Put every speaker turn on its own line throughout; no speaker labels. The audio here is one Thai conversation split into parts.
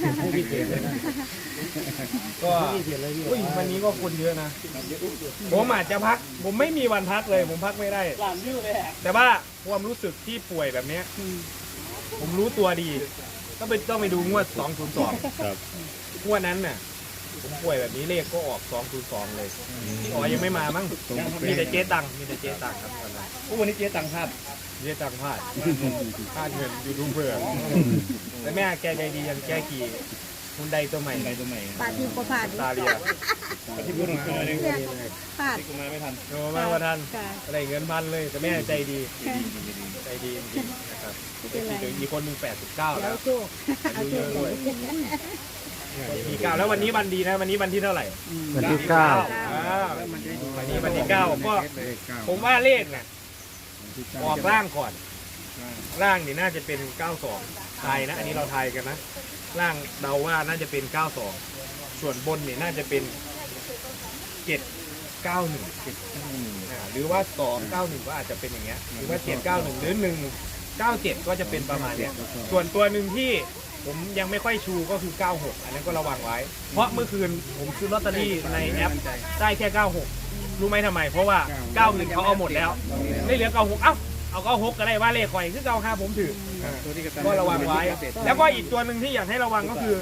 แล้ว
ผู้พิเศษเลยนะ
ก็
ผู้พิเศษเลยพี่
อุ้ยวันนี้ก็คนเยอะนะ ผมอาจจะพัก ผมไม่มีวันพักเลย ผมพักไม่ได้
หลานวิวเลยอะ
แต่ว่าความรู้สึกที่ป่วยแบบเนี้ยผมรู้ตัวดีก็ไปต้องไปดูงวด202
ครับ
งวดนั้นน่ะ ผมป่วยแบบนี้เลขก็ออก202เลยที่อ๋อยังไม่มามั้งมีแต่เจ๊ตังค์มีแต่เจ๊ตังค์ครับตอนนั้น
พวกวันนี้เจ๊ตังค์พลาด
เจ๊ตังค์พลาดพลาดเงินยูทูบเบอร์แต่แม่แกใจดียังแกขี่ฮุนไดตัวใหม่
อะไรตัวใหม่
ปาทีมก็ผ่าน
ตาเรีย
ที่พูดมาอะไร
ผ่าน
ที่กูมาไม่ทัน
โอ้มาว่าท่าน
ค่ะ
อะไรเงินพันเลยแต่แม่ใจดีใจดีจริงๆนะครับ
ไม่เป็นไร
อีกคนหนึ่ง89
แล้
แล้วว
โชค
อายุเยอะด้วย มีเก้าแล้ววันนี้วันดีนะวันนี้วันที่เท่าไหร่
วันที่เก้า
อ่าวันนี้วันที่เก้าก็ผมว่าเลขน่ะออกล่างก่อนล่างนี่น่าจะเป็น92ทายนะ อันนี้เราทายกันนะล่างเดาว่าน่าจะเป็น92ส่วนบนนี่น่าจะเป็น791อ่าหรือว่า291ก็อาจจะเป็นอย่างเงี้ยหรือว่า791หรือ197ก็จะเป็นประมาณเนี้ยส่วนตัวหนึ่งที่ ผมยังไม่ค่อยชูก็คือ 96 อันนั้นก็ระวังไว้ เพราะเมื่อคืนผมซื้อลอตเตอรี่ในแอปได้แค่ 96 รู้ไหมทำไม เพราะว่า91เขาเอาหมดแล้ว ไม่เหลือ 96 เอ้า เอา 96 ก็ได้ว่าเลขคอยคือ 95 ผมถือ ก็ระวังไว้ แล้วก็อีกตัวหนึ่งที่อยากให้ระวังก็คือ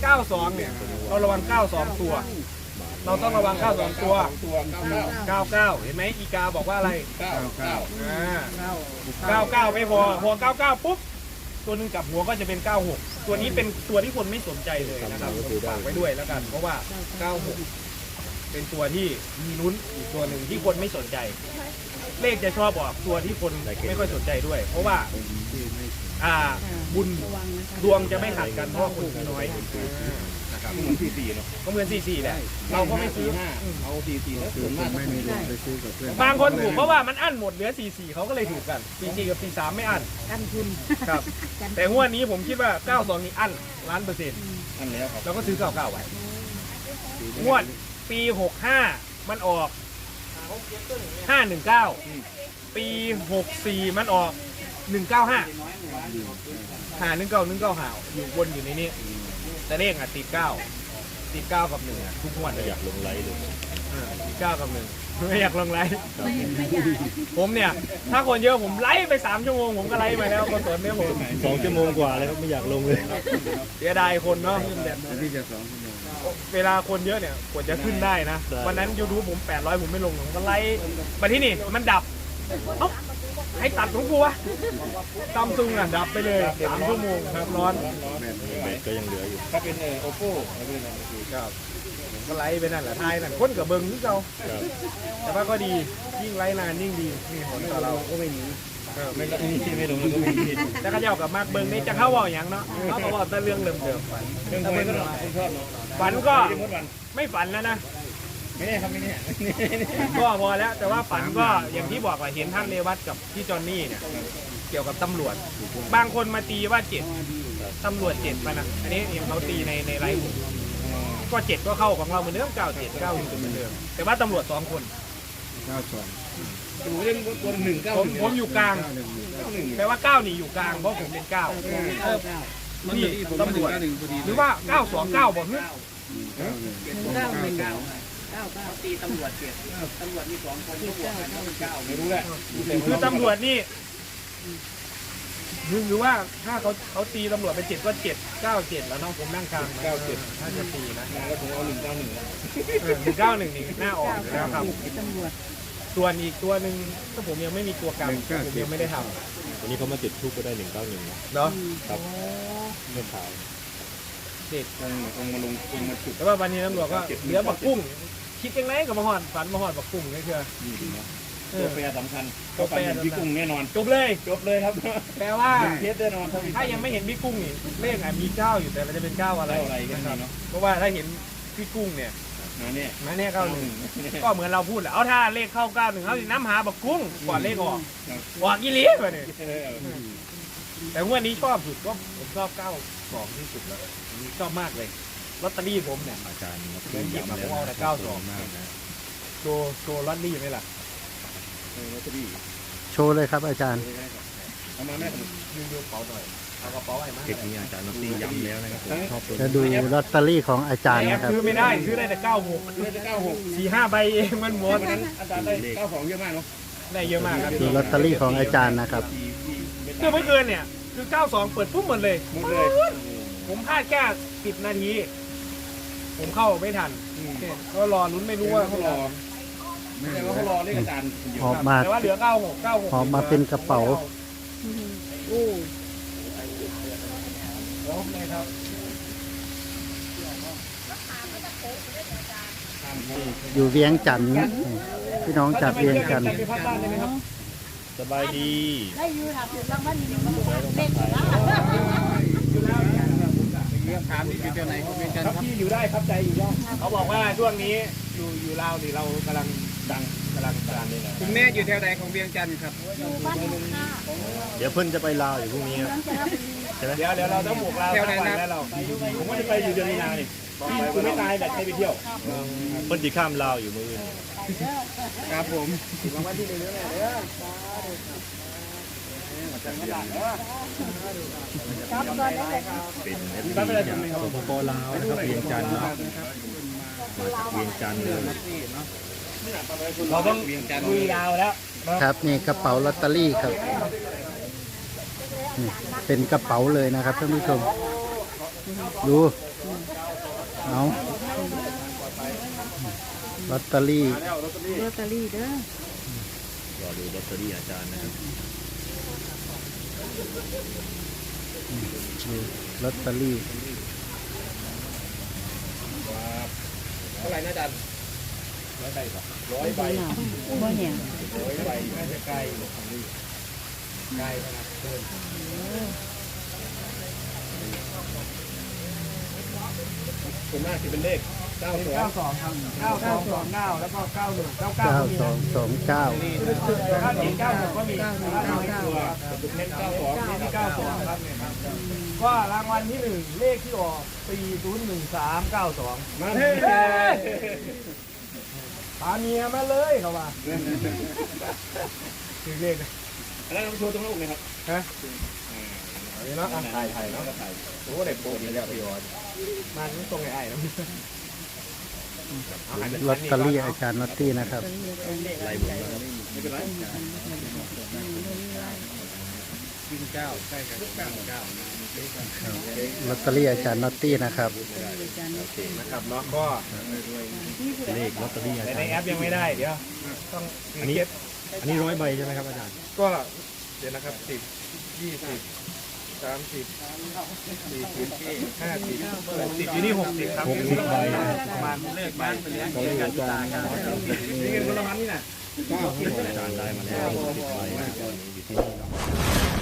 92 เนี่ย เราระวัง 92 ตัว เราต้องระวัง 92 ตัว
ตัวเก้าเก้า
99 เห็นไหมอีกาบอกว่าอะไร
เก้าเก้า
อ่า99 ไม่พอ พอ 99 ปุ๊บ ตัวหนึ่งกลับหัวก็จะเป็น 96 ตัวนี้เป็นตัวที่คนไม่สนใจเลยนะครับฝากไว้ด้วยแล้วกัน เพราะว่า 96 เป็นตัวที่มีลุ้นอีกตัวหนึ่งที่คนไม่สนใจ เลขจะชอบออกตัวที่คนไม่ค่อยสนใจด้วย เพราะว่า อ่า บุญ
ระวังนะคะ
ดวงจะไม่หักกันเพราะว่าคนซื้อน้อยนะครับ
เหมือนสี่สี่เนาะ
ก็เหมือน4 4แหละเราก็ไม่ซื้อ
ห้าเอาสี่สี่แล้วส่วนมาก
ไม่มีลงไปซื้อกับเพื่อน
บางคนถูกเพราะว่ามันอั้นหมดเหลือ4 4เขาก็เลยถูกกัน4 4กับ4 3ไม่อั้น
กันทุน
ครับ
กัน
แต่งวดนี้ผมคิดว่า92นี้อั้นล้านเปอร์เซ็นต์
อันแล้วครับ
เราก็ซื้อ99ไว้งวดปี65มันออก519ปี64มันออก195หา1 9 1 9หาอยู่บนอยู่ในนี้ แต่เลขอะติด9ติด9กับ1อะทุกงวดเลย
อยากลงไลฟ์เลย
อ่าติด9กับ1ไม่อยากลงไลฟ์ผมเนี่ย ถ้าคนเยอะผมไลฟ์ไป3ชั่วโมงผมก็ไลฟ์มาแล้วก็สนเนี่ยผม
สองชั่วโมงกว่าเลยครับไม่อยากลงเลย
เสียดายคนเนาะ
วันที่จะสองชั่วโมง
เวลาคนเยอะเนี่ยกว่าจะขึ้นได้นะวันนั้น YouTube ผม 800 ผมไม่ลงผมก็ไลฟ์มาที่นี่มันดับเอ้า ให้ตัดของกูวะซัมซุงอะดับไปเลยสามชั่วโมงครับร้อน
แบตก็ยังเหลืออยู่ ถ้าเป็นเออโอโป้แล้วเป็นอะไร
ครับผมก็ไลฟ์ไปนั่นแหละทายนั่นคนกับเบิงที่เรา
ครับ
แต่ว่าก็ดียิ่งไลฟ์นานยิ่งดีนี่ผลต่อเราก็ไม่มีเออไม่
ไม่ไม่ไม่ลงแล้วก็ไม่มี
แต่ก็เจ้ากับมากเบิงนี่จะเข้าว่าอย่างเนาะเขาก็ว่าแต่เรื่องเดิม
เรื่องมวยก็ผมชอบเนาะ
ๆฝันก็
ไม่ได้มดวัน
ไม่ฝันแล้วนะ
ไม่แน่ครับไม่แน่
ก็พอแล้ว แต่ว่าฝันก็อย่างที่บอกว่าเห็นท่านเรวัตกับพี่จอนนี่เนี่ยเกี่ยวกับตำรวจ บางคนมาตีว่าเจ็ดตำรวจเจ็ดไปนะอันนี้เห็นเขาตีในในไลฟ์ผมก็เจ็ดก็เข้าของเราเหมือนเดิมเก้าเจ็ดเก้าอยู่เหมือนเดิม แต่ว่าตำรวจสองคน
เก้าสอง
ดูเรื่องตัวหนึ่งเก้า
ผมผมอยู่กลาง
เก้าหนึ่งหนึ่ง
เก้าหนึ่ง
แปลว่าเก้านี่อยู่กลางเพราะผมเป็นเก้าเออนี่ตำรวจหรือว่าเก้าสองเก้าบอกเฮ้ย
เก้าหนึ่ง
เก้าหนึ่ง
เก้า
เก้าเก้า
ตีตำรวจเจ็ดตำรวจมีสองคนก็บวกกันเป็นเก้าไม่รู้แหละ
คือตำรวจนี่หรือหรือว่าถ้าเขาเขาตีตำรวจเป็นเจ็ดก็เจ็ดเก้าเจ็ดแล้วน้องผมนั่งกลางเก้าเจ็ดถ้าจะตีนะ
ก็ผมเอาหนึ่งเก้าหนึ่ง
หนึ่งเก้าหนึ่งนี่หน้าออกอยู่แล้วครับ
ตำรวจ
ส่วนอีกตัวหนึ่งถ้าผมยังไม่มีตัวกลางผมยังไม่ได้ทำ
วันนี้เขามาจุดทูบก็ได้หนึ่งเก้าหนึ่ง
เนาะ
ครับเมื่อเช้า
เด็ก
องคงมาลงองมาจุด
แต่ว่าวันนี้ตำรวจก็เหลือบักกุ้ง คิดยังไงกับมาหอดฝันมาหอดบักกุ้งนี่คือ
นี่เนาะ
เอ
ตัว
อ
แปรสำคัญก็ฝันเห็นพี่กุ้งแน่นอน
จบเลย
จบเลยครับ
แปลว่า
เทสแน่นอน
ถ้ายังไม่เห็นพี่กุ้งนี่เลขอะมีเก้าอยู่แต่มันจะเป็นเก้าอะไร
เก้าอะไรกัน
นะครับ
เนาะ
เพราะว่าถ้าเห็นพี่กุ้งเนี่ย
นะเนี่ย
มาเนี่ยเก้าหนึ่งก็เหมือนเราพูดแหละเอาถ้าเลขเข้าเก้าหนึ่งเขาสิน้ำหาบักกุ้งก่อนเลขออกออกกี่ลี้วะเนี่ยแต่งวันนี้ชอบสุดก็ผมชอบเก้าสองที่สุดแล้วชอบมากเลย ลอตเตอรี่ผมเนี่ย
อาจารย์
เดินหยิบมาผมเอาแต่เก้าสอง
มากนะ
โชว์โชว์ลอตเตอรี่ไหมล่ะ
โชว์เลยครับ อาจารย์
เอามาแม่ขนม
ดูดูเป๋าหน่อย
เอา
เอากระเป๋าไอ้มา
คลิปนี้อาจารย์นอตตี้ย้ำแล้วนะครับผมชอบตัว
จะดูลอตเตอรี่ของอาจารย์
แอป
นะครับ
ซื้อไม่ได้ซื้อได้แต่เก้าหก
เลือดจะเก้าหก
สี่ห้าใบเองมันหมด
วันนั้นอาจารย์ได้เก้าสองเยอะมากเนาะ
ได้เยอะมากครับ
ดูลอตเตอรี่ของอาจารย์นะครับ
คือเมื่อคืนเนี่ย คือ 92 เปิดปุ๊บหมดเลย
หมดเลย
ผมพลาดแค่10 นาที ผมเข้าไม่ทันก็รอลุ้นไม่รู้ว่า
เขารอไม่ใช่ว่าเขารอเรียกอาจารย์อยู่
หอบมา
แต่ว่าเหลือ96 96
หอบมาเป็นกระเป๋า
โอ้
โอ้ไม่ครับ
อยู่เวียงจันทร์พี่น้องจากเวียงจันทร์
ไปพักบ้านได้ไหมครับ
สบายดี
ได้อยู่ค่ะถึงรางวัลที่หนึ่งเด็กนะ
ถามที่อยู่ที่ไหนก็มีกัน
ครับพี่อยู่ได้ครับใจอยู่ได้เขาบอกว่าช่วงนี้อยู่อยู่ลาวนี่เรากำลังดังกำลังดังเลยนะ
คุณแม่อยู่แถวใดของเวียงจันทร์ครับ
อยู่บ้านลุงค่ะ
เดี๋ยวเพิ่นจะไปลาวอยู่พรุ่งนี้ครับใช่ไหม
เดี๋ยวเดี๋ยวเราต้องบุกลาว
แถวไหน
ทั้งวัน
นะ
แล้วเรา
ผมก็จะไปอยู่เดือนมีนานี่
พี่คุณไม่ตายแบบให้ไปเที่ยว
เพิ่นจะข้ามลาวอยู่มืออื่น
ครับผม
รางวัลที่หนึ่งแล้วเนี่ยเด้อ
ครับตอนนี้ เลย
เป็นเอฟซีจากสปปลาวนะครับเวียงจันทร์เนาะมาจากเวียงจันทร์เลย
เราต้องลุยยาวแล้ว
ครับนี่กระเป๋าลอตเตอรี่ครับนี่เป็นกระเป๋าเลยนะครับท่านผู้ชม ดูเอาลอตเตอรี่
ลอตเตอรี่เด้อ
รอดูลอตเตอรี่อาจารย์นะครับ
ลอตเตอรี่
เท่าไหร่นะอาจารย์ร้อยใบป่ะร้อยใบ
บ่เนี่ย
ร้อยใบน่าจะใกล้ใกล้แล้วนะเกินส่วนมากจะเป็นเลข 92 92ครับ9229แล้วก็91 99
เก้า
ก็มี
สองสองเก้า
ถ้าเห็น96ก็มีตัวเน้น92เน้นที่92ครับเนี่ยครับก็รางวัลที่หนึ่งเลขที่ออก401392มาเฮ้พาเมียมาเลยเขาว่าคือเลขนะ
แล้วเราโชว์ตรงหน้าอกเลยครับ
ฮะเอาเนาะถ่ายถ่ายเนาะถ่ายโอ้เด็กโปรดแล้วพี่ออดมาตรงไอ้ไอ้เนาะ
ลอตเตอรี่อาจารย์นอตตี้นะครับ
ไล่บุญมาครับ
ไม่เป็นไร
วิ่งเก้าใช่ครับเก้าเก้า
ลอตเตอรี่อาจารย์นอตตี้นะครับ
นะครับเนาะก็
เลขลอตเตอรี่อา
แต่
จาร
ใน
ย์
แอปยังไม่ได้เดี๋ยวต้อง
อันนี้
เก็บ
อันนี้ร้อยใบใช่ไหมครับอาจารย์
ก็เดี๋ยวนะครับสิบยี่สิบ สามสิบสี่สิบห้าสิบหกสิบอยู่นี่หกสิบครับ
หกสิบใบ
ประมาณเลขใบเป็นเลข
เขาเรียกอาจารย์นะครับ
นี่เงินคนละพันนี่นะ
เก้าหก
อาจารย์ได้มาแล้วหกสิบใบนะครับตอนนี้อยู่ที่นี่เนาะ